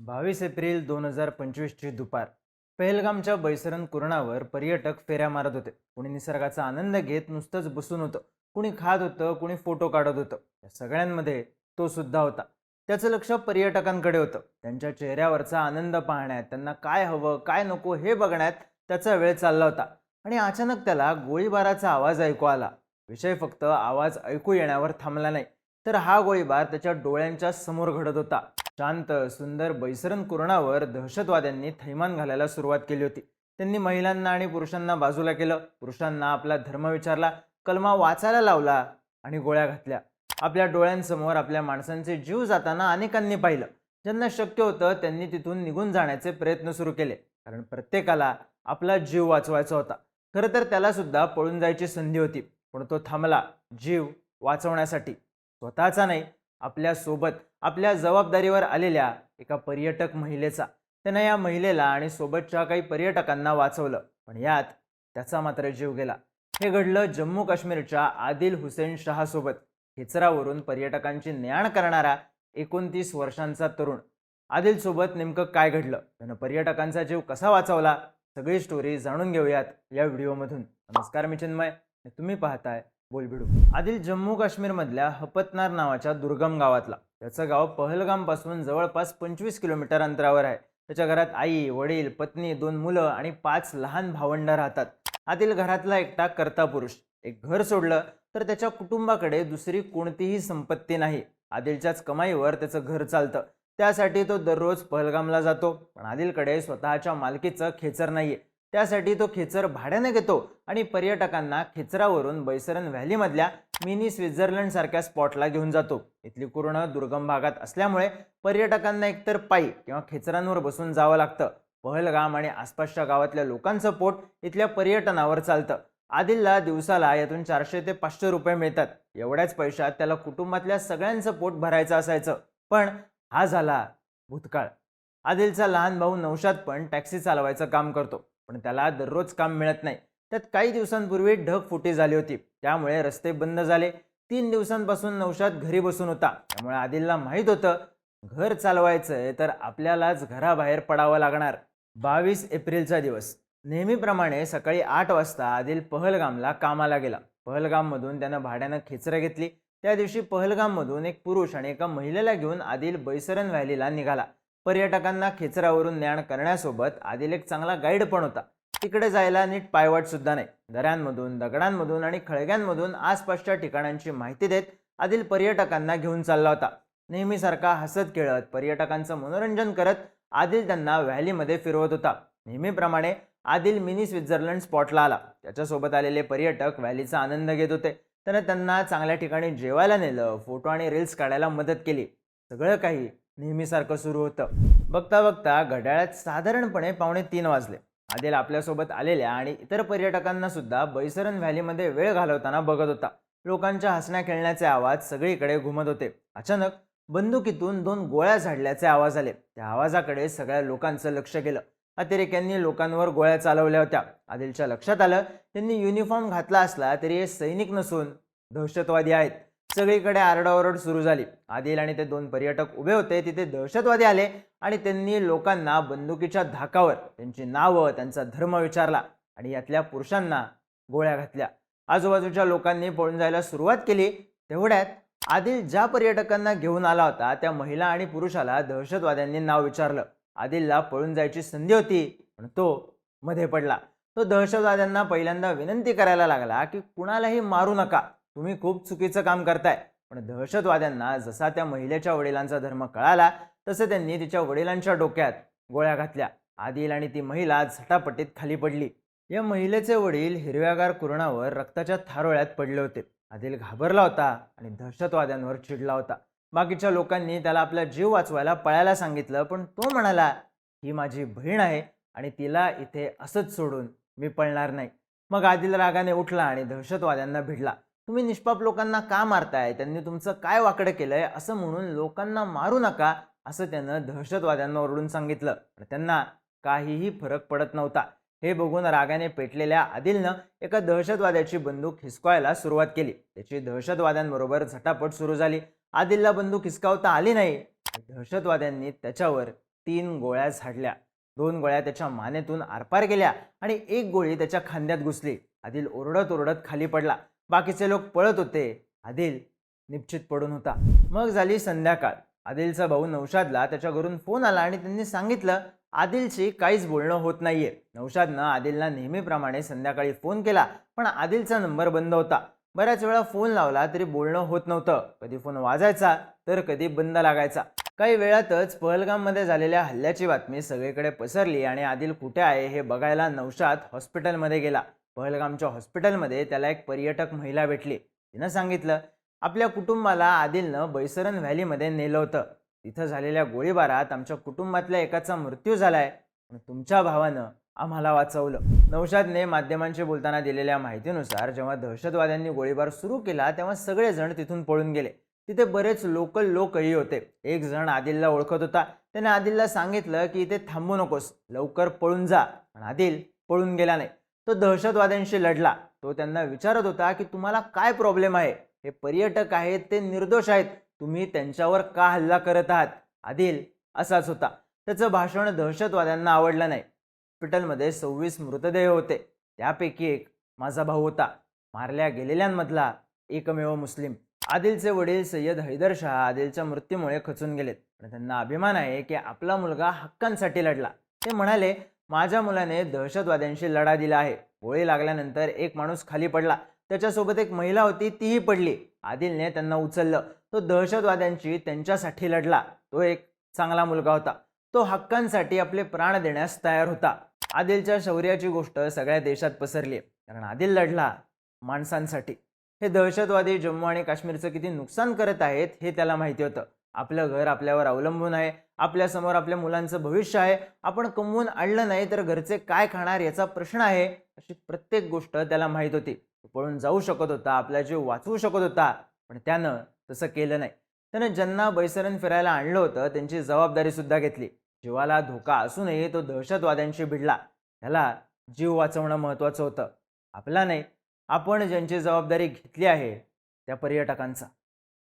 बावीस एप्रिल दोन हजार पंचवीसची दुपार. पहलगामच्या बैसरण कुरणावर पर्यटक फेऱ्या मारत होते. कुणी निसर्गाचा आनंद घेत नुसतंच बसून होतं. कुणी खात होतं कुणी फोटो काढत होतं. या सगळ्यांमध्ये तो सुद्धा होता. त्याचं लक्ष पर्यटकांकडे होतं. त्यांच्या चेहऱ्यावरचा आनंद पाहण्यात त्यांना काय हवं काय नको हे बघण्यात त्याचा वेळ चालला होता. आणि अचानक त्याला गोळीबाराचा आवाज ऐकू आला. विषय फक्त आवाज ऐकू येण्यावर थांबला नाही. तर हा गोळीबार त्याच्या डोळ्यांच्या समोर घडत होता. शांत सुंदर बैसरन कुरणावर दहशतवाद्यांनी थैमान घालायला सुरुवात केली होती. त्यांनी महिलांना आणि पुरुषांना बाजूला केलं. पुरुषांना आपला धर्म विचारला कलमा वाचायला लावला आणि गोळ्या घातल्या. आपल्या डोळ्यांसमोर आपल्या माणसांचे जीव जाताना अनेकांनी पाहिलं. ज्यांना शक्य होतं त्यांनी तिथून निघून जाण्याचे प्रयत्न सुरू केले. कारण प्रत्येकाला आपला जीव वाचवायचा होता. खरं तर त्याला सुद्धा पळून जायची संधी होती. पण तो थांबला जीव वाचवण्यासाठी. स्वतःचा नाही आपल्यासोबत आपल्या जबाबदारीवर आलेल्या एका पर्यटक महिलेचा. त्यानं या महिलेला आणि सोबतच्या काही पर्यटकांना वाचवलं पण यात त्याचा मात्र जीव गेला. हे घडलं जम्मू काश्मीरच्या आदिल हुसेन शहासोबत. हिचरावरून पर्यटकांची ने करणारा एकोणतीस वर्षांचा तरुण. आदिलसोबत नेमकं काय घडलं? त्यानं पर्यटकांचा जीव कसा वाचवला? सगळी स्टोरी जाणून घेऊयात या व्हिडिओमधून. नमस्कार मी चिन्मय. तुम्ही पाहताय बोलबिडू. आदिल जम्मू काश्मीरमधल्या हपतनार नावाच्या दुर्गम गावातला. त्याचं गाव पहलगामपासून जवळपास पंचवीस किलोमीटर अंतरावर आहे. त्याच्या घरात आई वडील पत्नी दोन मुलं आणि पाच लहान भावंड राहतात. आदिल घरातला एकटा कर्ता पुरुष. एक घर सोडलं तर त्याच्या कुटुंबाकडे दुसरी कोणतीही संपत्ती नाही. आदिलच्याच कमाईवर त्याचं घर चालतं. त्यासाठी तो दररोज पहलगामला जातो. पण आदिलकडे स्वतःच्या मालकीचं खेचर नाहीये. त्यासाठी तो खेचर भाड्याने घेतो आणि पर्यटकांना खेचरावरून बैसरन व्हॅलीमधल्या मिनी स्वित्झर्लंड सारख्या स्पॉटला घेऊन जातो. इथली पूर्ण दुर्गम भागात असल्यामुळे पर्यटकांना एकतर पायी किंवा खेचरांवर बसून जावं लागतं. पहलगाम आणि आसपासच्या गावातल्या लोकांचं पोट इथल्या पर्यटनावर चालतं. आदिलला दिवसाला यातून चारशे ते पाचशे रुपये मिळतात. एवढ्याच पैशात त्याला कुटुंबातल्या सगळ्यांचं पोट भरायचं असायचं. पण हा झाला भूतकाळ. आदिलचा लहान भाऊ नौशाद पण टॅक्सी चालवायचं काम करतो. पण त्याला दररोज काम मिळत नाही. त्यात काही दिवसांपूर्वी ढगफुटी झाली होती. त्यामुळे रस्ते बंद झाले. तीन दिवसांपासून नवशाद घरी बसून होता. त्यामुळे आदिलला माहीत होतं घर चालवायचंय तर आपल्यालाच घराबाहेर पडावं लागणार. बावीस एप्रिलचा दिवस. नेहमीप्रमाणे सकाळी आठ वाजता आदिल पहलगामला कामाला गेला. पहलगाममधून त्यानं भाड्यानं खेचरं घेतली. त्या दिवशी पहलगाममधून एक पुरुष आणि एका महिलेला घेऊन आदिल बैसरन व्हॅलीला निघाला. पर्यटकांना खेचरावरून ज्ञान करण्यासोबत आदिल एक चांगला गाईड पण होता. तिकडे जायला नीट पायवाटसुद्धा नाही. दऱ्यांमधून दगडांमधून आणि खळग्यांमधून आसपासच्या ठिकाणांची माहिती देत आदिल पर्यटकांना घेऊन चालला होता. नेहमीसारखा हसत खेळत पर्यटकांचं मनोरंजन करत आदिल त्यांना व्हॅलीमध्ये फिरवत होता. नेहमीप्रमाणे आदिल मिनी स्वित्झर्लंड स्पॉटला आला. त्याच्यासोबत आलेले पर्यटक व्हॅलीचा आनंद घेत होते. त्यानं त्यांना चांगल्या ठिकाणी जेवायला नेलं फोटो आणि रील्स काढायला मदत केली. सगळं काही नेहमीसारखं सुरू होतं. बघता बघता घड्याळ्यात साधारणपणे पावणे तीन वाजले. आदिल आपल्यासोबत आलेल्या आणि इतर पर्यटकांना सुद्धा बैसरन व्हॅलीमध्ये वेळ घालवताना बघत होता. लोकांच्या हसण्या खेळण्याचे आवाज सगळीकडे घुमत होते. अचानक बंदुकीतून दोन गोळ्या झाडल्याचे आवाज आले. त्या आवाजाकडे सगळ्या लोकांचं लक्ष गेलं. अतिरेक्यांनी लोकांवर गोळ्या चालवल्या होत्या. आदिलच्या लक्षात आलं त्यांनी युनिफॉर्म घातला असला तरी हे सैनिक नसून दहशतवादी आहेत. सगळीकडे आरडाओरड सुरू झाली. आदिल आणि ते दोन पर्यटक उभे होते. तिथे दहशतवादी आले आणि त्यांनी लोकांना बंदुकीच्या धाकावर त्यांची नावं त्यांचा धर्म विचारला आणि यातल्या पुरुषांना गोळ्या घातल्या. आजूबाजूच्या लोकांनी पळून जायला सुरुवात केली. तेवढ्यात आदिल ज्या पर्यटकांना घेऊन आला होता त्या महिला आणि पुरुषाला दहशतवाद्यांनी नाव विचारलं. आदिलला पळून जायची संधी होती पण तो मध्ये पडला. तो दहशतवाद्यांना पहिल्यांदा विनंती करायला लागला की कुणालाही मारू नका. तुम्ही खूप चुकीचं काम करताय. पण दहशतवाद्यांना जसा त्या महिलेच्या वडिलांचा धर्म कळाला तसं त्यांनी तिच्या वडिलांच्या डोक्यात गोळ्या घातल्या. आदिल आणि ती महिला झटापटीत खाली पडली. या महिलेचे वडील हिरव्यागार कुरणावर रक्ताच्या थारोळ्यात पडले होते. आदिल घाबरला होता आणि दहशतवाद्यांवर चिडला होता. बाकीच्या लोकांनी त्याला आपला जीव वाचवायला पळायला सांगितलं पण तो म्हणाला ही माझी बहीण आहे आणि तिला इथे असंच सोडून मी पळणार नाही. मग आदिल रागाने उठला आणि दहशतवाद्यांना भिडला. तुम्ही निष्पाप लोकांना का मारताय? त्यांनी तुमचं काय वाकडं केलंय? असं म्हणून लोकांना मारू नका असं त्यानं दहशतवाद्यांना ओरडून सांगितलं. पण त्यांना काहीही फरक पडत नव्हता. हे बघून रागाने पेटलेल्या आदिलनं एका दहशतवाद्याची बंदूक हिसकवायला सुरुवात केली. त्याची दहशतवाद्यांबरोबर झटापट सुरू झाली. आदिलला बंदूक हिसकावता आली नाही. दहशतवाद्यांनी त्याच्यावर तीन गोळ्या झाडल्या. दोन गोळ्या त्याच्या मानेतून आरपार गेल्या आणि एक गोळी त्याच्या खांद्यात घुसली. आदिल ओरडत ओरडत खाली पडला. बाकीचे लोक पळत होते. आदिल निश्चित पडून होता. मग झाली संध्याकाळ. आदिलचा भाऊ नौशादला त्याच्या घरून फोन आला आणि त्यांनी सांगितलं आदिलशी काहीच बोलणं होत नाहीये. नौशादनं आदिलला नेहमीप्रमाणे संध्याकाळी फोन केला पण आदिलचा नंबर बंद होता. बऱ्याच वेळा फोन लावला तरी बोलणं होत नव्हतं. कधी फोन वाजायचा तर कधी बंद लागायचा. काही वेळातच पहलगाममध्ये झालेल्या हल्ल्याची बातमी सगळीकडे पसरली आणि आदिल कुठे आहे हे बघायला नौशाद हॉस्पिटलमध्ये गेला. पहलगामच्या हॉस्पिटलमध्ये त्याला एक पर्यटक महिला भेटली. तिनं सांगितलं आपल्या कुटुंबाला आदिलनं बैसरन व्हॅलीमध्ये नेलं होतं. तिथं झालेल्या गोळीबारात आमच्या कुटुंबातल्या एकाचा मृत्यू झालाय पण तुमच्या भावानं आम्हाला वाचवलं. नौशादने माध्यमांशी बोलताना दिलेल्या माहितीनुसार जेव्हा दहशतवाद्यांनी गोळीबार सुरू केला तेव्हा सगळेजण तिथून पळून गेले. तिथे बरेच लोकल लोकही होते. एक जण आदिलला ओळखत होता. त्याने आदिलला सांगितलं की इथे थांबू नकोस. लवकर पळून जा. पण आदिल पळून गेला नाही. तो दहशतवाद्यांशी लढला. तो त्यांना विचारत होता की तुम्हाला काय प्रॉब्लेम आहे? हे पर्यटक आहेत ते निर्दोष आहेत. तुम्ही त्यांच्यावर का हल्ला करत आहात? आदिल असाच होता. त्याचं भाषण दहशतवाद्यांना आवडलं नाही. हॉस्पिटलमध्ये सव्वीस मृतदेह होते. त्यापैकी एक माझा भाऊ होता. मारल्या गेलेल्यांमधला एकमेव मुस्लिम. आदिलचे वडील सय्यद हैदर शाह आदिलच्या मृत्यूमुळे खचून गेलेत. पण त्यांना अभिमान आहे की आपला मुलगा हक्कांसाठी लढला. ते म्हणाले माझ्या मुलाने दहशतवाद्यांशी लढा दिला आहे. गोळी लागल्यानंतर एक माणूस खाली पडला. त्याच्यासोबत एक महिला होती तीही पडली. आदिलने त्यांना उचललं. तो दहशतवाद्यांची त्यांच्यासाठी लढला. तो एक चांगला मुलगा होता. तो हक्कांसाठी आपले प्राण देण्यास तयार होता. आदिलच्या शौर्याची गोष्ट सगळ्या देशात पसरली. कारण आदिल लढला माणसांसाठी. हे दहशतवादी जम्मू आणि काश्मीरचं किती नुकसान करत आहेत हे त्याला माहिती होतं. आपलं घर आपल्यावर अवलंबून आहे आपल्यासमोर आपल्या मुलांचं भविष्य आहे आपण कमवून आणलं नाही तर घरचे काय खाणार याचा प्रश्न आहे अशी प्रत्येक गोष्ट त्याला माहीत होती. तो पळून जाऊ शकत होता आपला जीव वाचवू शकत होता पण त्यानं तसं केलं नाही. त्यानं ज्यांना बैसरण फिरायला आणलं होतं त्यांची जबाबदारी सुद्धा घेतली. जीवाला धोका असूनही तो दहशतवाद्यांशी भिडला. त्याला जीव वाचवणं महत्त्वाचं होतं. आपला नाही आपण ज्यांची जबाबदारी घेतली आहे त्या पर्यटकांचा.